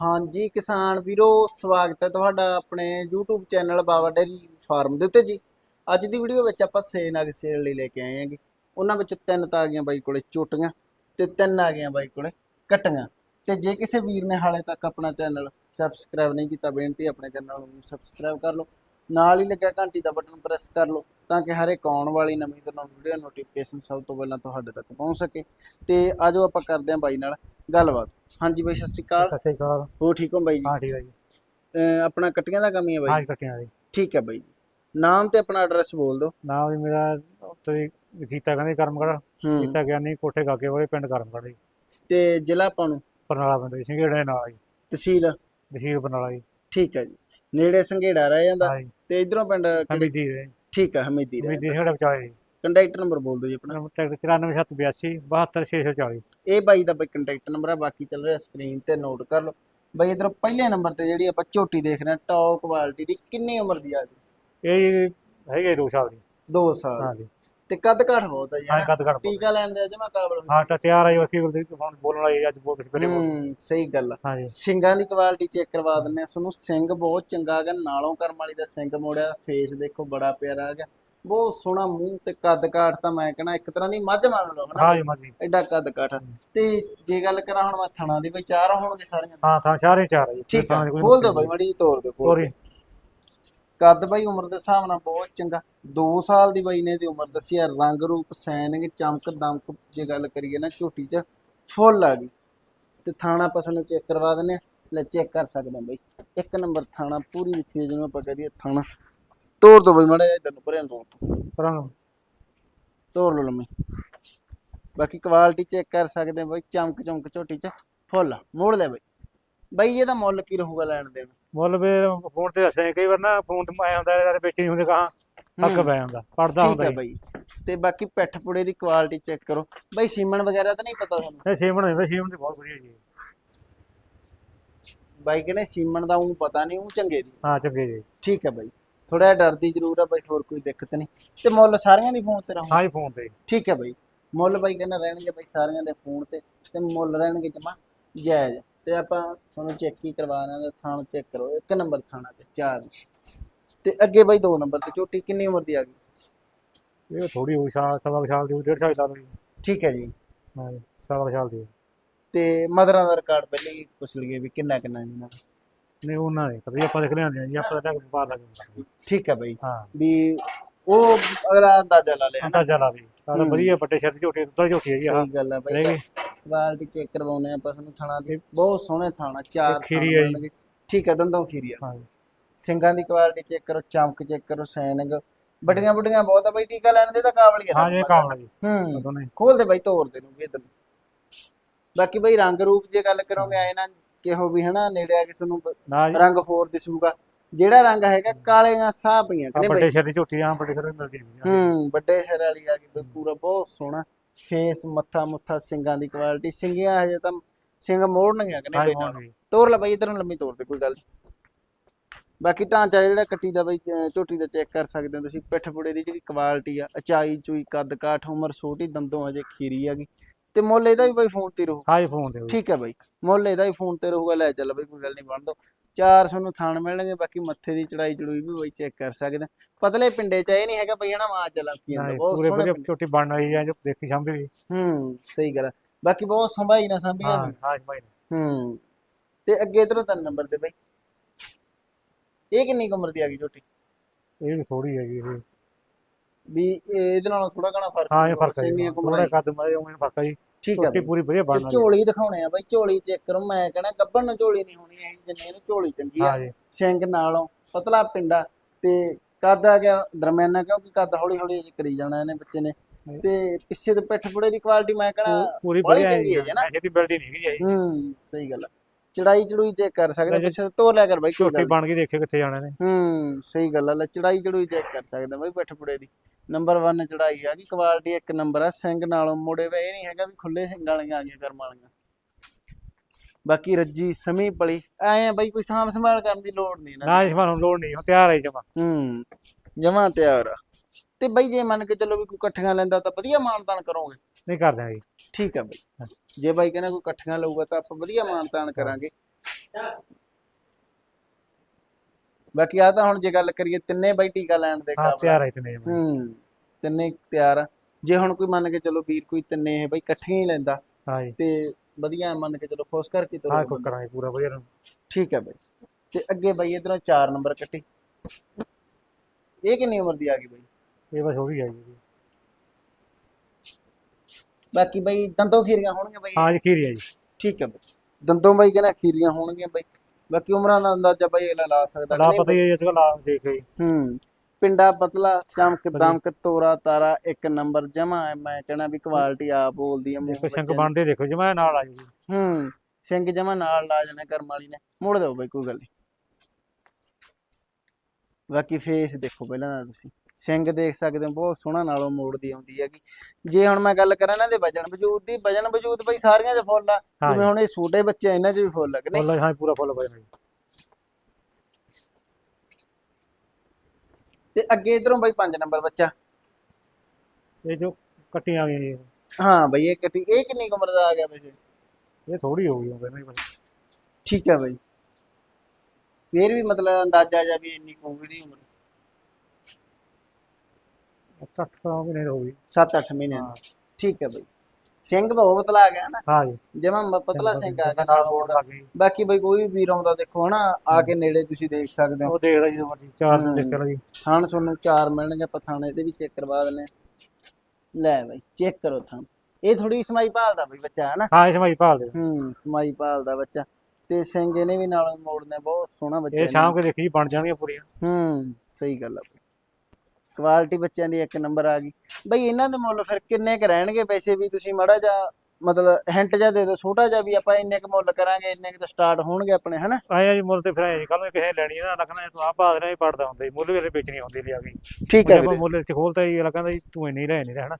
ਹਾਂਜੀ, ਕਿਸਾਨ ਵੀਰੋ, ਸਵਾਗਤ ਹੈ ਤੁਹਾਡਾ ਆਪਣੇ YouTube channel Baba dairy farm ਦੇ ਉੱਤੇ ਜੀ। ਅੱਜ ਦੀ ਵੀਡੀਓ ਵਿੱਚ ਆਪਾਂ ਸੇ ਨਗ ਸੇਲ ਲਈ ਲੈ ਕੇ ਆਏ ਹਾਂਗੇ। ਉਹਨਾਂ ਵਿੱਚ ਤਿੰਨ ਤਾਂ ਆ ਗਈਆਂ ਬਾਈ ਕੋਲੇ ਚੋਟੀਆਂ ਤੇ ਤਿੰਨ ਆ ਗਈਆਂ ਬਾਈ ਕੋਲੇ ਕਟੀਆਂ। ਤੇ ਜੇ ਕਿਸੇ ਵੀਰ ਨੇ ਹਾਲੇ ਤੱਕ ਆਪਣਾ ਚੈਨਲ ਸਬਸਕ੍ਰਾਈਬ ਨਹੀਂ ਕੀਤਾ, ਬੇਨਤੀ ਆਪਣੇ ਚੈਨਲ ਨੂੰ ਸਬਸਕ੍ਰਾਈਬ ਕਰ ਲਓ। ਨਾਲ ਹੀ ਲੱਗਿਆ ਘੰਟੀ ਦਾ ਬਟਨ ਪ੍ਰੈਸ ਕਰ ਲਓ, ਤਾਂ ਕਿ ਹਰ ਇੱਕ ਆਉਣ ਵਾਲੀ ਨਵੀਂ ਤੋਂ ਵੀਡੀਓ ਨੋਟੀਫਿਕੇਸ਼ਨ ਸਭ ਤੋਂ ਪਹਿਲਾਂ ਤੁਹਾਡੇ ਤੱਕ ਪਹੁੰਚ ਸਕੇ। ਤੇ ਆਜੋ ਆਪਾਂ ਕਰਦੇ ਹਾਂ ਬਾਈ ਨਾਲ ਗੱਲਬਾਤ। ਹਾਂਜੀ ਬਾਈ ਸਤਿ ਸ਼੍ਰੀ ਅਕਾਲ। ਸਤਿ ਸ਼੍ਰੀ ਅਕਾਲ। ਹੋ ਠੀਕ ਹੋ ਬਾਈ ਜੀ? ਹਾਂ ਠੀਕ ਹੈ ਜੀ। ਅਹ ਆਪਣਾ ਕਟੀਆਂ ਦਾ ਕੰਮ ਹੀ ਹੈ ਹਾਂ ਬਾਈ? ਜੀ ਕੱਟੀਆਂ ਜੀ। ਠੀਕ ਹੈ ਬਾਈ ਜੀ। ਨਾਮ ਤੇ ਆਪਣਾ ਐਡਰੈਸ ਬੋਲ ਦਿਓ। ਨਾਮ ਜੀ ਮੇਰਾ ਉੱਤੇ ਜੀਤਾ ਕਹਿੰਦੇ ਕਰਮਗੜ ਹੂੰ। ਜੀਤਾ ਗਿਆਨੀ ਕੋਠੇ ਗਾਗੇ ਵਾਲੇ ਪਿੰਡ ਕਰਮਗੜ ਜੀ। ਤੇ ਜ਼ਿਲ੍ਹਾ ਆਪਾਂ ਨੂੰ? ਬਰਨਾਲਾ ਪਿੰਡ ਜੀ ਸਿੰਘੇੜੇ ਨਾਲ ਜੀ। ਤਹਿਸੀਲ? ਤਹਿਸੀਲ ਬਰਨਾਲਾ ਜੀ। ਠੀਕ ਹੈ ਜੀ। ਨੇੜੇ ਸੰਘੇੜਾ ਰਹਿ ਜਾਂਦਾ। ਹਾਂ ਜੀ। ਤੇ ਇਧਰੋਂ ਪਿੰਡ ਕਿਹੜੇ- ਹਮੀਦੀ ਠੀਕ ਹੈ ਹਮੀਦੀ ਰਹਿ ਹਮੀਦੀ ਸਿੰਘੇੜਾ ਵਿਚਾਲੇ ਜੀ। ਕੰਟੈਕਟ ਨੰਬਰ ਬੋਲ ਦਿਓ ਜੀ ਆਪਣਾ। ਨੰਬਰ ਟੈਕਟ 94782 72640 ਇਹ ਬਾਈ ਦਾ ਬਾਈ ਕੰਟੈਕਟ ਨੰਬਰ ਹੈ ਬਾਕੀ ਚੱਲ ਰਿਹਾ ਸਕਰੀਨ ਤੇ ਨੋਟ ਕਰ ਲਓ। ਬਾਈ ਇਧਰੋਂ ਪਹਿਲੇ ਨੰਬਰ ਤੇ ਜਿਹੜੀ ਆਪਾਂ ਝੋਟੀ ਦੇਖ ਰਹੇ ਹਾਂ ਟੌਪ ਕੁਆਲਿਟੀ ਦੀ ਕਿੰਨੀ ਉਮਰ ਦੀ ਆ ਗਈ ਇਹ ਜੀ ਹੈਗੇ 2 ਸਾਲ ਦੀ। 2 ਸਾਲ ਹਾਂ ਜੀ ਤੇ ਕੱਦ ਘਾਟ ਬਹੁਤ ਹਾਂ ਯਾਰ ਕੱਦ ਟੀਕਾ ਲੈਣ ਦੇ ਜਮਾ ਕਾਬਲ ਹਾਂ ਤਾਂ ਤਿਆਰ ਆਈ ਵਕੀ ਬੋਲਣ ਵਾਲੀ ਅੱਜ ਬੋਲ ਕੁਛ ਪਹਿਲੇ ਬੋਲ ਹੂੰ ਸਹੀ ਗੱਲ ਆ। ਹਾਂ ਜੀ ਸਿੰਗਾਂ ਦੀ ਕੁਆਲਿਟੀ ਚੈੱਕ ਕਰਵਾ ਦਿੰਨੇ ਆ ਤੁਹਾਨੂੰ। ਸਿੰਘ ਬਹੁਤ ਚੰਗਾ ਹੈਗਾ ਨਾਲੋਂ ਕਰਮ ਵਾਲੀ ਦਾ ਸਿੰਘ ਮੋੜਿਆ ਫੇਸ ਦੇਖੋ ਬੜਾ ਪਿਆਰਾ ਹੈਗਾ। ਬਹੁਤ ਸੋਹਣਾ ਮੂੰਹ ਤੇ ਕੱਦ ਕਾਠ ਤਾਂ ਮੈਂ ਕਹਣਾ ਇੱਕ ਤਰ੍ਹਾਂ ਦੀ ਮੱਝ ਮੰਨ ਲਓ ਹਾਂ ਜੀ ਮਾਜੀ ਐਡਾ ਕੱਦ ਕਾਠ। ਤੇ ਜੇ ਗੱਲ ਕਰਾਂ ਹੁਣ ਮੈਂ ਥਣਾ ਦੀ ਬਈ ਚਾਰ ਹੋਣਗੇ ਸਾਰੀਆਂ। ਹਾਂ ਤਾਂ ਸਾਰੇ ਚਾਰ ਆ ਜੀ ਠੀਕ ਆ ਥਾਂ ਦੀ ਕੋਈ ਖੋਲ ਦਿਓ ਬਈ ਮੜੀ ਤੋੜ ਦਿਓ ਖੋਲ ਦਿਓ। ਕੱਦ ਬਈ ਉਮਰ ਦੇ ਹਿਸਾਬ ਨਾਲ ਬਹੁਤ ਚੰਗਾ। 2 ਸਾਲ ਦੀ ਬਈ ਨੇ ਦੀ ਉਮਰ ਦੱਸੀ ਆ ਰੰਗ ਰੂਪ ਸੈਨਿੰਗ ਚਮਕ ਦਮਕ ਜੇ ਗੱਲ ਕਰੀਏ ਨਾ ਝੋਟੀ 'ਚ ਫੁੱਲ ਆ ਗਈ। ਤੇ ਥਾਣਾ ਆਪਾਂ ਤੁਹਾਨੂੰ ਚੈੱਕ ਕਰਵਾ ਦਿੰਨੇ ਆ ਲੈ ਚੈੱਕ ਕਰ ਸਕਦੇ ਆ ਬਈ। ਇੱਕ ਨੰਬਰ ਥਾਣਾ ਪੂਰੀ ਵਿੱਚੀ ਜਿਹਨੂੰ ਆਪਾਂ ਕਹਦੇ ਥਾਣਾ। ਤੋੜ ਦੋ ਬਈ ਮਾੜਾ ਜਿਹਾ ਇਧਰ ਨੂੰ ਪਰੇ ਨੂੰ ਤੋੜ। ਰੰਗ ਤੋੜ ਲਓ ਲੰਮੀ। ਬਾਕੀ ਕੁਆਲਿਟੀ ਚੈੱਕ ਕਰ ਸਕਦੇ ਬਈ ਚਮਕ ਚਮਕ ਝੋਟੀ 'ਚ। ਫੁੱਲ ਮੋੜ ਲੈ ਬਈ। ਬਈ ਇਹਦਾ ਮੁੱਲ ਕੀ ਰਹੂਗਾ ਲੈਣ ਦੇ ਮੁੱਲ ਵੀ ਫੋਨ ਤੇ ਦੱਸਿਆ ਕਈ ਵਾਰ ਨਾ ਫੋਨ ਤੇ ਆਇਆ ਹੁੰਦਾ ਯਾਰ ਵਿੱਚ ਨਹੀਂ ਹੁੰਦੇ ਕਹਾ ਹੱਕ ਹੂੰ। ਪੈ ਜਾਂਦਾ ਪੜਦਾ ਠੀਕ ਹੁੰਦਾ ਹੈ ਜੀ। ਬਾਈ। ਤੇ ਬਾਕੀ ਪਿੱਠ ਪੁੜੇ ਦੀ ਕੁਆਲਿਟੀ ਚੈੱਕ ਕਰੋ। ਬਾਈ ਸੀਮਨ ਵਗੈਰਾ ਤਾਂ ਨਹੀਂ ਪਤਾ ਤੁਹਾਨੂੰ? ਇਹ ਸੇਮਣ ਹੁੰਦਾ ਸੇਮਣ ਤੇ ਬਹੁਤ ਵਧੀਆ ਜੀ। ਬਾਈ ਕਹਿੰਦੇ ਸੀਮਨ ਦਾ ਉਹ ਪਤਾ ਨਹੀਂ ਉਹ ਚੰਗੇ ਦੀ। ਹਾਂ ਚੰਗੇ ਜੀ। ਠੀਕ ਹੈ ਬਾਈ। ਥੋੜਾ ਡਰਦੀ ਜ਼ਰੂਰ ਹੈ ਬਾਈ ਹੋਰ ਕੋਈ ਦਿੱਕਤ ਨਹੀਂ। ਤੇ ਮੁੱਲ ਸਾਰਿਆਂ ਦੀ ਫੋਨ ਤੇ ਰਹੂ ਹਾਂ ਜੀ ਫੋਨ ਤੇ। ਠੀਕ ਹੈ ਬਾਈ। ਮੁੱਲ ਬਾਈ ਕਹਿੰਦਾ ਰਹਿਣਗੇ ਬਾਈ ਸਾਰਿਆਂ ਦੇ ਫੋਨ ਤੇ ਤੇ ਮੁੱਲ ਰਹਿਣਗੇ ਜਮਾ ਜਾਇਜ਼। ਤੇ ਆਪਾਂ ਤੁਹਾਨੂੰ ਚੈੱਕ ਹੀ ਕਰਵਾਉਣਾ ਦਾ ਥਾਣ ਚੈੱਕ ਕਰੋ। ਇੱਕ ਨੰਬਰ ਥਾਣਾ ਤੇ ਚਾਰ। ਤੇ ਅੱਗੇ ਬਾਈ ਦੋ ਨੰਬਰ ਤੇ ਝੋਟੀ ਕਿੰਨੀ ਉਮਰ ਦੀ ਆ ਗਈ? ਇਹ ਥੋੜੀ ਹੋਈ ਸਾਲ ਸਵਾ ਸਾਲ ਦੀ ਹੋਈ, ਡੇਢ ਸਾਲ ਦੀ। ਠੀਕ ਹੈ ਜੀ। ਹਾਂ ਸਵਾ ਸਾਲ ਦੀ। ਤੇ ਮਦਰਾਂ ਦਾ ਰਿਕਾਰਡ ਪਹਿਲੇ ਹੀ ਪੁੱਛ ਲਈਏ ਵੀ ਕਿੰਨਾ ਕਿੰਨਾ ਜੀ ਇਹਨਾਂ ਦਾ। ਨਹੀਂ ਉਹਨਾਂ ਨੇ ਕਦੇ ਆਪਾਂ ਦੇਖ ਲਿਆਂਦੇ ਆ ਜੀ ਆਪਾਂ ਤਾਂ ਬਾਹਰ ਲੱਗ ਜਾਂਦਾ ਠੀਕ ਹੈ ਬਾਈ। ਹਾਂ। ਵੀ ਉਹ ਅਗਲਾ ਅੰਦਾਜ਼ਾ ਲਾ ਲਿਆ ਅੰਦਾਜ਼ਾ ਲਾ ਵੀ ਤਾਂ ਹੂੰ। ਵਧੀਆ ਵੱਡੇ ਸ਼ਹਿਰ ਝੋਟੀ ਦੁੱਧ ਝੋਟੀ ਹੈ ਜੀ ਆਹ। ਸਹੀ ਗੱਲ ਹੈ ਬਾਈ। ਕੁਆਲਿਟੀ ਚੈੱਕ ਕਰਵਾਉਨੇ ਆਪਾਂ ਤੁਹਾਨੂੰ ਥਾਣਾ ਦੀ ਬਹੁਤ ਸੋਹਣੇ ਥਾਣਾ ਚਾਰ ਖੀਰੀ ਹੈ ਜੀ। ਠੀਕ ਹੈ ਦੰਦੋਂ ਖੀਰੀ ਆ। ਹਾਂ ਸਿੰਘਾਂ ਦੀ ਕੁਆਲਿਟੀ ਚੈੱਕ ਕਰੋ ਚਮਕ ਚੈੱਕ ਕਰੋ ਸੈਨਿੰਗ ਵੱਡੀਆਂ ਵੱਡੀਆਂ ਬਹੁਤ ਆ ਬਾਈ ਟੀਕਾ ਲੈਣ ਦੇ ਤਾਂ ਕਾਬਲ ਹੀ ਆ। ਹਾਂ ਜੀ ਹੈ ਜੀ। ਹੂੰ। ਖੋਲ ਦੇ ਬਾਈ ਤੋੜ ਦੇ ਨੂੰ ਵੀ ਇਧਰ ਬਾਕੀ ਬਾਈ ਰੰਗ ਰੂਪ ਜੇ ਗੱਲ ਕਰੋਗੇ ਆਏ ਨਾ ਕਿਹੋ ਵੀ ਹਨਾ ਨੇੜੇ ਆ ਕਿਸੇ ਨੂੰ ਨਾ ਜੀ। ਰੰਗ ਹੋਰ ਦਿਸੂਗਾ। ਜਿਹੜਾ ਰੰਗ ਹੈਗਾ ਕਾਲੀਆਂ ਸਾਹ ਪਈਆਂ ਆਹ ਬਾਈ? ਵੱਡੇ ਸ਼ਹਿਰ ਦੀ ਝੋਟੀ ਆ ਵੱਡੇ ਸ਼ਹਿਰ ਦੀ ਮਿਲਦੀ ਨਹੀਂ ਹੂੰ ਵੱਡੇ ਸਿਰ ਵਾਲੀ ਆ ਗਈ ਬਈ ਪੂਰਾ ਬਹੁਤ ਸੋਹਣਾ। ਫੇਸ ਮੱਥਾ ਮੁੱਥਾ ਸਿੰਗਾਂ ਦੀ ਕੁਆਲਿਟੀ ਸਿੰਗੀਆਂ ਹਜੇ ਤਾਂ ਸਿੰਘ ਮੋੜਨਗੀਆਂ ਕਿ ਹਾਂ ਬਈ ਨਾਲ ਤੋਰ ਲੈ ਬਈ ਇਧਰ ਲੰਮੀ ਤੋਰ ਦੇ ਕੋਈ ਗੱਲ ਨੀ। ਬਾਕੀ ਢਾਂਚਾ ਜਿਹੜਾ ਕੱਟੀ ਦਾ ਬਈ ਅਹ ਝੋਟੀ ਦਾ ਚੈੱਕ ਕਰ ਸਕਦੇ ਹੋ ਤੁਸੀਂ। ਪਿੱਠ ਪੁੜੇ ਦੀ ਜਿਹੜੀ ਕੁਆਲਿਟੀ ਆ ਅਚਾਈ ਚੂਈ ਕੱਦ ਕਾਠ ਉਮਰ ਛੋਟੀ ਦੰਦੋਂ ਹਜੇ ਖੀਰੀ ਹੈਗੀ ਤੇ ਮੁੱਲ ਇਹਦਾ ਵੀ ਬਈ ਫੋਨ ਤੇ ਰਹੂ ਹਾਂ ਜੀ ਫੋਨ ਤੇ। ਠੀਕ ਹੈ ਬਾਈ ਮੁੱਲ ਇਹਦਾ ਵੀ ਫੋਨ ਤੇ ਰਹੂਗਾ। ਲੈ ਚੱਲ ਬਈ ਕੋਈ ਗੱਲ ਨਹੀਂ ਬਣ ਦੋ। ਚਾਰ ਤੁਹਾਨੂੰ ਥਾਣ ਮਿਲਣਗੇ ਬਾਕੀ ਮੱਥੇ ਦੀ ਚੜਾਈ ਚੜੂਈ ਵੀ ਬਈ ਚੈੱਕ ਕਰ ਸਕਦੇ। ਪਤਲੇ ਪਿੰਡੇ ਚ ਇਹ ਨਹੀਂ ਹੈਗਾ ਬਈ ਹਨਾ ਮਾਂ ਚਲਾ ਕੀ ਹਾਂ ਜਾਂਦਾ ਜੀ, ਬਹੁਤ ਸੋਹਣੇ। ਝੋਟੀ ਬਣ ਰਹੀ ਹੈ ਜੋ ਦੇਖੀ ਸਾਂਭੀ ਵੀ ਹੂੰ ਸਹੀ ਗੱਲ। ਬਾਕੀ ਬਹੁਤ ਸੰਭਾਈ ਨਾ ਸੰਭੀ ਹਾਂ ਹਾਂ ਭਾਈ ਹੂੰ ਤੇ ਅੱਗੇ ਇਧਰੋਂ ਤਿੰਨ ਨੰਬਰ ਤੇ ਬਈ। ਇਹ ਕਿੰਨੀ ਕੁ ਉਮਰ ਦੀ ਆ ਗਈ ਝੋਟੀ ਇਹ ਵੀ ਥੋੜੀ ਹੈਗੀ ਇਹ। ਵੀ ਇਹ ਇਹਦੇ ਨਾਲੋਂ ਥੋੜਾ ਘਣਾ ਫ਼ਰਕ ਹਾਂ ਇਹ ਫ਼ਰਕ ਹੈ ਥੋੜਾ ਬਣਾਈ। ਕੱਦ ਮਾਰੇ ਉਵੇਂ ਫ਼ਰਕ ਹੈ ਜੀ। ਠੀਕ ਹੈ ਪੂਰੀ ਵਧੀਆ ਤੇ ਬਣ ਰਹੀ ਝੋਲੀ ਦਿਖਾਉਣੇ ਆ ਬਈ ਝੋਲੀ ਚੈੱਕ ਕਰੋ ਮੈਂ ਕਹਿੰਦਾ ਗੱਬਣ ਨੂੰ ਝੋਲੀ ਨਹੀਂ ਹੋਣੀ ਐ ਜਿੰਨੇ ਇਹਨੂੰ ਝੋਲੀ ਚੰਗੀ ਆ। ਹਾਂ ਸਿੰਘ ਨਾਲੋਂ ਪਤਲਾ ਪਿੰਡਾ ਤੇ ਕੱਦ ਆ ਗਿਆ ਦਰਮਿਆਨਾ ਕਿਉਂਕਿ ਕੱਦ ਹੌਲੀ ਹੌਲੀ ਕਰੀ ਜਾਣਾ ਇਹਨੇ ਬੱਚੇ ਨੇ। ਤੇ ਪਿੱਛੇ ਤੇ ਪਿੱਠ ਪੁੜੇ ਦੀ ਕੁਆਲਿਟੀ ਮੈਂ ਕਹਿੰਦਾ ਪੂਰੀ ਵਧੀਆ ਚੰਗੀ ਹੈ ਜੀ ਨਾ। ਐਸੀ ਦੀ ਬਿਲਡੀ ਨਹੀਂ ਹੈਗੀ ਜੀ। ਹੂੰ ਸਹੀ ਗੱਲ ਆ। ਚੜਾਈ ਚੜੂਈ ਚੈੱਕ ਕਰ ਸਕਦੇ ਪਿੱਛੇ ਤੋਂ ਲਿਆ ਕਰ ਬਾਈ ਕੋਈ ਝੋਟੀ ਗੱਲ ਨੀ। ਬਣ ਗਈ ਦੇਖੇ ਕਿੱਥੇ ਜਾਣਾ ਨੇ ਹੂੰ ਸਹੀ ਗੱਲ ਆ ਲੈ ਚੜਾਈ ਚੜੂਈ ਚੈੱਕ ਕਰ ਸਕਦੇ ਬਾਈ ਪਿੱਠ ਪੁੜੇ ਦੀ। ਨੰਬਰ 1 ਚੜਾਈ ਆ ਗਈ ਕੁਆਲਿਟੀ ਇੱਕ ਨੰਬਰ ਆ ਸਿੰਘ ਨਾਲੋਂ ਮੁੜੇ ਵੇ ਇਹ ਨਹੀਂ ਹੈਗਾ ਵੀ ਖੁੱਲੇ ਸਿੰਘ ਵਾਲੀਆਂ ਆ ਗਈਆਂ ਕਰਮ ਵਾਲੀਆਂ। ਬਾਕੀ ਰੱਜੀ ਸਮੀ ਪਲੀ ਐ ਆ ਬਾਈ ਕੋਈ ਸਾਂਭ ਸੰਭਾਲ ਕਰਨ ਦੀ ਲੋੜ ਨਹੀਂ ਨਾ ਨਾ ਇਸ ਵਾਰ ਲੋੜ ਨਹੀਂ ਹੁਣ ਤਿਆਰ ਹੈ ਜਮਾ। ਹੂੰ ਜਮਾ ਤਿਆਰ ਆ। ਤੇ ਬਾਈ ਜੇ ਮੰਨ ਕੇ ਚੱਲੋ ਵੀ ਕੋਈ ਇਕੱਠੀਆਂ ਲੈਂਦਾ ਤਾਂ ਵਧੀਆ ਮਾਨਤਾਨ ਕਰੋਗੇ। ਨਹੀਂ ਕਰਦੇ ਜੀ ਠੀਕ ਆ ਬਾਈ। ਜੇ ਬਾਈ ਕਹਿੰਦਾ ਕੋਈ ਇਕੱਠੀਆਂ ਲਊਗਾ ਤਾਂ ਆਪਾਂ ਵਧੀਆ ਮਾਨਤਾਨ ਕਰਾਂਗੇ। ਬਾਕੀ ਆ ਤਾਂ ਹੁਣ ਜੇ ਗੱਲ ਕਰੀਏ ਤਿੰਨੇ ਬਾਈ ਟੀਕਾ ਲੈਣ ਦੇ ਹਾਂ। ਤਿਆਰ ਹੈ ਜਮਾ ਹੂੰ ਤਿੰਨੇ ਤਿਆਰ ਆ। ਜੇ ਹੁਣ ਕੋਈ ਮੰਨ ਕੇ ਚਲੋ ਵੀਰ ਕੋਈ ਤਿੰਨੇ ਇਹ ਬਾਈ ਇਕੱਠੀਆਂ ਹੀ ਲੈਂਦਾ ਹਾਂ ਜੀ। ਤੇ ਵਧੀਆ ਮੰਨ ਕੇ ਚਲੋ ਖੁਸ਼ ਕਰਕੇ ਹਾਂ ਤੋਰੋ ਕੋਈ ਬੰਦਾ। ਕਰਾਂਗੇ ਪੂਰਾ ਵਧੀਆ। ਠੀਕ ਹੈ ਬਾਈ। ਤੇ ਅੱਗੇ ਬਾਈ ਇਧਰੋਂ 4 ਨੰਬਰ ਕੱਟੀ ਇਹ ਕਿੰਨੀ ਉਮਰ ਦੀ ਆ ਗਈ ਬਾਈ? ਇਹ ਬਸ ਹੋ ਵੀ ਜਾਏਗੀ ਜੀ। ਬਾਕੀ ਬਾਈ ਦੰਦੋਂ ਖੀਰੀਆਂ ਹੋਣਗੀਆਂ ਬਾਈ। ਹਾਂ ਜੀ ਖੀਰੀ ਹੈ ਜੀ। ਠੀਕ ਹੈ ਬਾਈ। ਦੰਦੋਂ ਬਾਈ ਕਹਿੰਦਾ ਖੀਰੀਆਂ ਹੋਣਗੀਆਂ ਬਾਈ। ਬਾਕੀ ਉਮਰਾਂ ਦਾ ਅੰਦਾਜ਼ਾ ਬਾਈ ਅਗਲਾ ਲਾ ਸਕਦਾ ਕਿ ਲਾ ਨਹੀਂ ਪਤਾ ਹੀ ਹੈ ਅੱਜ ਕੱਲ ਦੇਖ ਲਈ ਹੂੰ। ਪਿੰਡਾ ਪਤਲਾ ਚਮਕ। ਦਮਕ ਤੋਰਾ ਤਾਰਾ ਇੱਕ ਨੰਬਰ ਜਮਾ ਮੈਂ ਕਹਿਣਾ ਵੀ ਕੁਆਲਿਟੀ ਆ ਬੋਲਦੀ ਆ ਮੂੰਹ ਦੇਖੋ ਸ਼ੰਕ। ਬਣਦੇ ਦੇਖੋ ਜੀ ਮੈਂ ਨਾਲ ਆ ਜੂਗੀ ਹੂੰ। ਸਿੰਘ ਜਮਾ ਨਾਲ ਲਾ ਜਾਣਾ ਕਰਮ ਵਾਲੀ ਨੇ। ਮੋੜ ਦਿਓ ਬਾਈ ਕੋਈ ਗੱਲ ਨਹੀਂ ਬਾਕੀ ਫੇਸ ਦੇਖੋ ਪਹਿਲਾਂ ਤਾਂ ਤੁਸੀਂ। ਸਿੰਘ ਦੇਖ ਸਕਦੇ ਹੋ ਬਹੁਤ ਸੋਹਣਾ ਨਾਲੋਂ ਮੋੜਦੀ ਆਉਂਦੀ ਹੈਗੀ। ਜੇ ਹੁਣ ਮੈਂ ਗੱਲ ਕਰਾਂ ਇਹਨਾਂ ਦੇ ਵਜਨ ਵਜੂਦ ਦੀ ਵਜਨ ਵਜੂਦ ਬਈ ਸਾਰੀਆਂ 'ਚ ਫੁੱਲ ਆ ਹਾਂ ਜਿਵੇਂ ਹੁਣ ਇਹ ਛੋਟੇ ਬੱਚੇ ਆ, ਇਹਨਾਂ 'ਚ ਵੀ ਫੁੱਲ ਲੱਗ ਨਹੀਂ? ਹਾਂ ਪੂਰਾ ਫੁੱਲ ਵਜਨ ਜੀ ਤੇ ਅੱਗੇ ਇਧਰੋਂ ਬਈ 5 ਨੰਬਰ ਬੱਚਾ। ਇਹ ਜੋ ਕੱਟੀਆਂ ਗਈਆਂ ਜੀ। ਹਾਂ ਬਈ ਇਹ ਕੱਟੀ ਇਹ ਕਿੰਨੀ ਕੁ ਉਮਰ ਦਾ ਆ ਗਿਆ ਵੈਸੇ? ਇਹ ਥੋੜੀ ਹੋ ਗਈ ਉਹ ਨਹੀਂ ਠੀਕ ਹੈ ਬਈ। ਫੇਰ ਵੀ ਮਤਲਬ ਅੰਦਾਜ਼ਾ ਜਾਂ ਵੀ ਇੰਨੀ ਕੁ ਹੋਊਗੀ ਉਮਰ। ਅੱਠ ਤਾਂ ਵੀ ਨਹੀਂ ਹੋ ਗਈ 7-8 ਮਹੀਨੇ। ਹਾਂ। ਠੀਕ ਹੈ ਬਈ। ਸਿੰਘ ਬਹੁਤ ਪਤਲਾ ਆ ਗਿਆ ਨਾ। ਹਾਂ ਜੀ। ਜਿਵੇਂ ਪਤਲਾ ਸਿੰਘ ਆ ਗਿਆ ਨਾਲ ਲੱਗ। ਗਈ ਬਾਕੀ ਬਈ ਕੋਈ ਵੀ ਵੀਰ ਆਉਂਦਾ ਦੇਖੋ ਹਨਾ ਆ ਕੇ ਨੇੜੇ ਤੁਸੀਂ ਦੇਖ ਸਕਦੇ ਹੋ। ਉਹ ਦੇਖਦਾ ਜੀ ਮਰਜ਼ੀ ਚਾਰ ਹੂੰ। ਦਿਨ ਦੇਖਿਆ ਜੀ। ਥਾਣ ਤੁਹਾਨੂੰ ਚਾਰ ਮਿਲਣਗੇ ਆਪਾਂ ਥਾਣੇ ਇਹਦੇ ਵੀ ਚੈੱਕ ਕਰਵਾ ਦਿੰਦੇ ਹਾਂ। ਲੈ ਬਈ ਚੈੱਕ ਕਰੋ ਥਾਣ। ਇਹ ਥੋੜੀ ਸਮਾਈ ਭਾਲਦਾ ਬਈ ਬੱਚਾ ਹਨਾ। ਹਾਂ ਇਸ ਮਾਈ ਭਾਲ ਦੇ। ਹੂੰ ਸਮਾਈ ਭਾਲਦਾ ਬੱਚਾ। ਤੇ ਸਿੰਘ ਇਹਨੇ ਵੀ ਨਾਲ ਮੋੜਨੇ ਬਹੁਤ ਸੋਹਣਾ ਬੱਚਾ ਇਹ ਇਹਨੇ। ਸ਼ਾਮ ਕੇ ਦੇਖੀ ਬਣ ਜਾਣਗੀਆਂ ਪੂਰੀਆਂ। ਹੂੰ ਸਹੀ ਗੱਲ ਆ ਬਈ। ਕੁਆਲਿਟੀ ਬੱਚਿਆਂ ਦੀ ਇੱਕ ਨੰਬਰ ਆ ਗਈ। ਬਈ ਇਹਨਾਂ ਦੇ ਮੁੱਲ ਫਿਰ ਕਿੰਨੇ ਕ ਰਹਿਣਗੇ ਪੈਸੇ ਵੀ ਤੁਸੀਂ ਮਾੜਾ ਜਿਹਾ ਮਤਲਬ ਹਿੰਟ ਜਿਹਾ ਦੇ ਦਿਓ ਛੋਟਾ ਜਿਹਾ ਵੀ ਆਪਾਂ ਇੰਨੇ ਕ ਮੁੱਲ ਕਰਾਂਗੇ ਇੰਨੇ ਕ ਤਾਂ ਸਟਾਰਟ ਹੋਣਗੇ ਆਪਣੇ ਹਨਾ? ਆਇਆ ਜੀ ਮੁੱਲ ਤੇ ਫਿਰ ਆਇਆ ਜੀ ਕੱਲ ਨੂੰ ਕਿਸੇ ਨੇ ਲੈਣੀ ਨਾ ਰੱਖਣਾ ਤੂੰ ਆ ਬਾਦ ਰਿਹਾ ਪੜਦਾ ਹੁੰਦਾ ਜੀ ਮੁੱਲ ਵੀ ਹਲੇ ਵੇਚਣੀ ਹੁੰਦੀ ਲਿਆ ਗਈ। ਠੀਕ ਜੇ ਹੈ ਆਪਾਂ ਵੀਰੇ। ਮੁੱਲ ਇੱਥੇ ਖੋਲਤਾ ਜੀ ਅਗਲਾ ਕਹਿੰਦਾ ਜੀ ਤੂੰ ਇੰਨੀ ਲੈ ਨਹੀਂ ਰਹਿਣਾ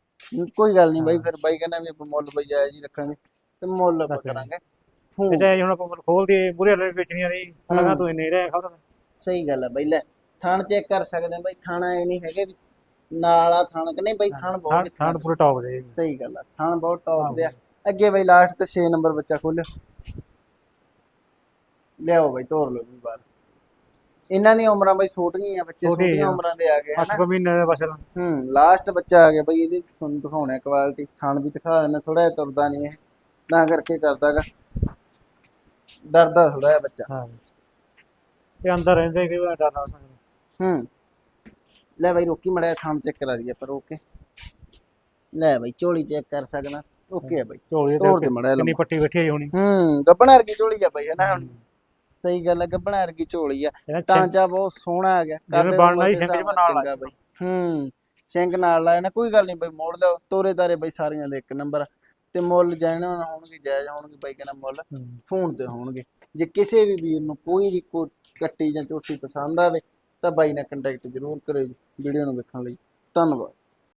ਕੋਈ ਗੱਲ ਨਹੀਂ ਬਾਈ ਹਾਂ। ਫਿਰ ਬਾਈ ਕਹਿੰਦਾ ਵੀ ਆਪਾਂ ਮੁੱਲ ਬਈ ਜਾਇਜ਼ ਹੀ ਰੱਖਾਂਗੇ ਤੇ ਮੁੱਲ ਆਪਾਂ। ਕਰਾਂਗੇ। ਤੇ ਹੂੰ। ਚਾਹੇ ਹੁਣ ਆਪਾਂ ਮੁੱਲ ਖੋਲਦੀ ਮੂਰੇ ਹਲੇ ਵੇਚਣੀਆਂ ਨਹੀਂ ਅਗਲਾ ਕਹਿੰਦਾ ਤੂੰ ਇੰਨੀ ਰਹਿ ਖਬਰ। ਸਹੀ ਗੱਲ ਆ ਬਾਈ ਲੈ। ਥਾਣ ਚੈੱਕ ਕਰ ਸਕਦੇ ਆ ਬਾਈ ਥਾਣਾ ਇਹ ਨਹੀਂ ਹੈਗੇ ਵੀ ਨਾਲ ਆ ਥਾਣ ਕਿ ਨਹੀਂ ਬਾਈ ਥਾਣ ਬਹੁਤ ਕਿੱਥਾਂ ਠੰਡ ਪੂਰੇ ਟੌਪ ਦੇ ਸਹੀ ਗੱਲ ਆ ਥਾਣ ਬਹੁਤ ਟੌਪ ਦੇ ਆ। ਅੱਗੇ ਬਾਈ ਲਾਸਟ ਤੇ 6 ਨੰਬਰ ਬੱਚਾ ਖੋਲਿਓ। ਲਿਆਓ ਬਾਈ ਤੋਰ ਲਓ ਵੀ ਬਾਹਰ। ਇਹਨਾਂ ਦੀਆਂ ਉਮਰਾਂ ਬਾਈ ਛੋਟੀਆਂ ਆ ਬੱਚੇ ਛੋਟੇ ਛੋਟੀਆਂ। ਉਮਰਾਂ ਦੇ ਆ ਗਏ ਹਨਾ? ਕੁ ਮਹੀਨੇ ਦੇ ਬਸ ਹੂੰ ਲਾਸਟ ਬੱਚਾ ਆ ਗਿਆ ਬਈ ਇਹਦੀ ਤੁਹਾਨੂੰ ਦਿਖਾਉਣਾ ਕੁਆਲਿਟੀ ਥਣ ਵੀ ਦਿਖਾ ਦੇਣਾ ਥੋੜਾ ਜਿਹਾ ਤੁਰਦਾ ਨਹੀਂ ਇਹ। ਤਾਂ ਕਰਕੇ ਕਰਦਾਗਾ। ਡਰਦਾ ਥੋੜਾ ਜਿਹਾ ਬੱਚਾ। ਹਾਂ। ਇਹ ਅੰਦਰ ਰਹਿੰਦੇ ਕਿ ਡਰਨਾ ਹੂੰ। ਲੈ ਬਈ ਰੋਕੀ ਮੜਿਆ ਥਣ ਚੈੱਕ ਕਰਾ ਦਈਏ ਪਰ ਓਕੇ ਲੈ ਬਈ ਝੋਲੀ ਚੈੱਕ ਕਰ ਸਕਣਾ ਓਕੇ ਆ ਬਈ। ਝੋਲੀ ਤੋੜ ਦੇ ਮੜਿਆ ਕਿੰਨੀ ਪੱਟੀ ਬੈਠੀ ਹੋਈ ਹੋਣੀ। ਹੂੰ ਗੱਬਣਾ ਵਰਗੀ ਝੋਲੀ ਆ ਬਈ ਹਨਾ? ਹੁਣ ਸਹੀ ਗੱਲ ਆ ਗੱਬਣਾ ਵਰਗੀ ਝੋਲੀ ਆ। ਇਹਨਾਂ ਟਾਂਚਾ ਬਹੁਤ ਸੋਹਣਾ ਆ ਗਿਆ। ਜਿਵੇਂ ਬਣਨਾ ਹੀ ਸਿੰਘ ਹਿਸਾਬ ਨਾਲ ਚੰਗਾ ਬਈ। ਹੂੰ ਸਿੰਘ ਨਾਲ ਲਾਇਆ ਨਾ ਕੋਈ ਗੱਲ ਨਹੀਂ ਬਈ ਮੋੜ ਦਿਓ। ਤੋਰੇ ਤਾਰੇ ਬਈ ਸਾਰੀਆਂ ਦੇ ਇੱਕ ਨੰਬਰ ਤੇ ਮੁੱਲ ਜਾਣਾ ਹੋਣਗੇ ਜਾਇਜ਼ ਹੋਣਗੇ ਬਾਈ ਕਹਿੰਦਾ ਮੁੱਲ। ਹੂੰ। ਫੋਨ ਤੇ ਹੋਣਗੇ। ਜੇ ਕਿਸੇ ਵੀ ਵੀਰ ਨੂੰ ਕੋਈ ਵੀ ਕੋ ਕੱਟੀ ਜਾਂ ਝੋਟੀ ਪਸੰਦ ਆਵੇ ਤਾਂ ਬਾਈ ਨਾਲ ਕੰਟੈਕਟ ਜ਼ਰੂਰ ਕਰਿਓ ਜੀ ਵੀਡੀਓ ਨੂੰ ਦੇਖਣ ਲਈ। ਧੰਨਵਾਦ।